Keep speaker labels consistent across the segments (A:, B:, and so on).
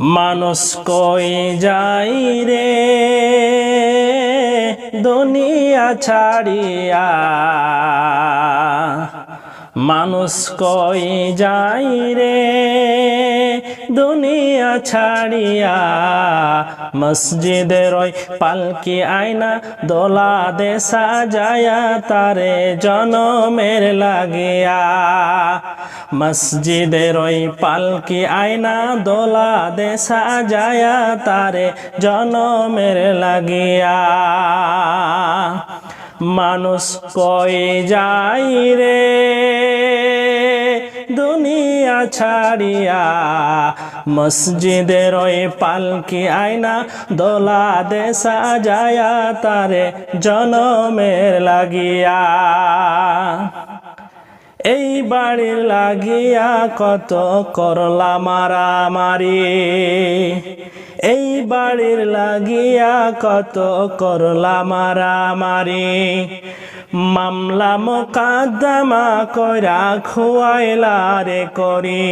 A: মানুষ কই যাই রে? দুনিয়া ছাড়িয়া। মানুষ কই যাই রে? দুনিয়া ছাড়িয়া মসজিদের ওই পালকি আয়না দোলা দে সাজায়া তারে জনমের লাগিয়া। মসজিদের ওই পালকি আয়না দোলা দে সাজায়া তারে জনমের লাগিয়া। মানুষ কই যাই রে? দুনিয়া ছাড়িয়া মসজিদের ওই পালকি আয়না দোলা দে সাজায়া তারে জনমের লাগিয়া। এই বাড়ির লাগিয়া কত করলা মারামারি এই বাড়ির লাগিয়া কত করলা মারামারি মামলা মোকাদ্দমা করা খোয়াইলারে করি।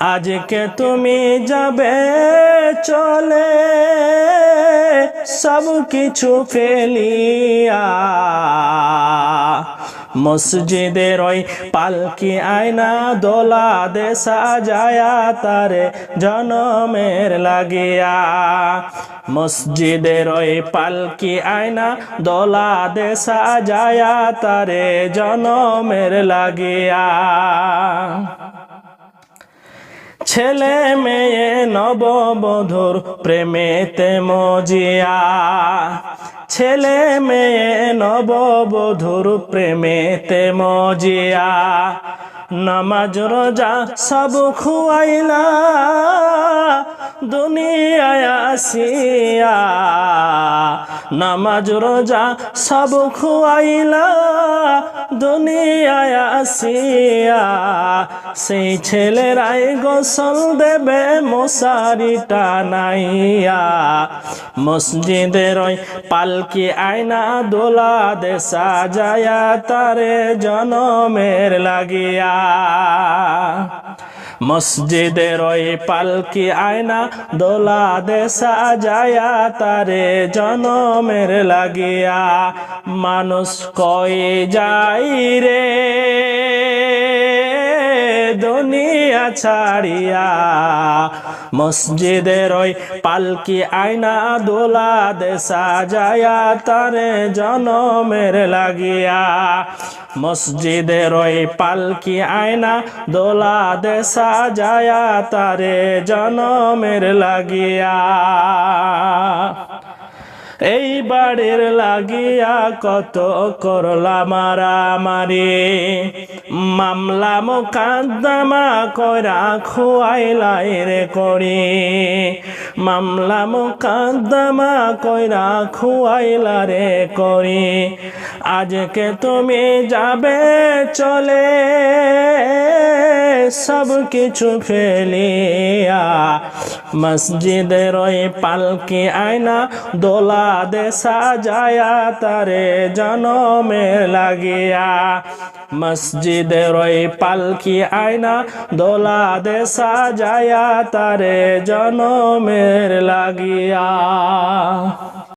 A: আজকে তুমি যাবে চলে সব কিছু ফেলিয়া। মসজিদের ওই পালকি আয়না দোলা দে সাজায়া তারে জনমের লাগিয়া। মসজিদের ওই পালকি আয়না দোলা দে সাজায়া তারে জনমের লাগিয়া। ছেলে মেয়ে নববধূর প্রেমেতে মজিয়া। ছেলে মেয়ে নববধূর প্রেমেতে মজিয়া। নামাজ রোজা সব খুয়াইলা। দুনিয়ায় আসিয়া নামাজ, রোজা সব খুয়াইলা। দুনিয়ায় আসিয়া সেই ছেলেরাই গোসল দেবে, মশারি টানাইয়া। মসজিদের ওই পালকি আয়না দোলা দে সাজায়া তারে জনমের লাগিয়া। মসজিদের ওই পালকি আয়না দোলা দেশা যায়া তারে জনমের লাগিয়া, মানুষ কয়ে যাই রে? দুনিয়া ছাড়িয়া মসজিদের ওই পালকি আয়না দোলা দে সাজায়া তারে জনমের লাগিয়া। মসজিদের ওই পালকি আয়না দোলা দে সাজায়া তারে জনমের লাগিয়া। এই বাড়ির লাগিয়া কত করলা মারামারি মামলা মোকাদ্দমা কইরা খুয়াইলাই রে করি। মামলা মোকাদ্দমা কইরা খুয়াইলা রে করি। আজকে তুমি যাবে চলে, সব কিছু ফেলিয়া। মসজিদের ওই পালকি আয়না দোলা দে সাজায়া তারে জনমের লাগিয়া। মসজিদের ওই পালকি আয়না দোলা দে সাজায়া তারে জনমের লাগিয়া।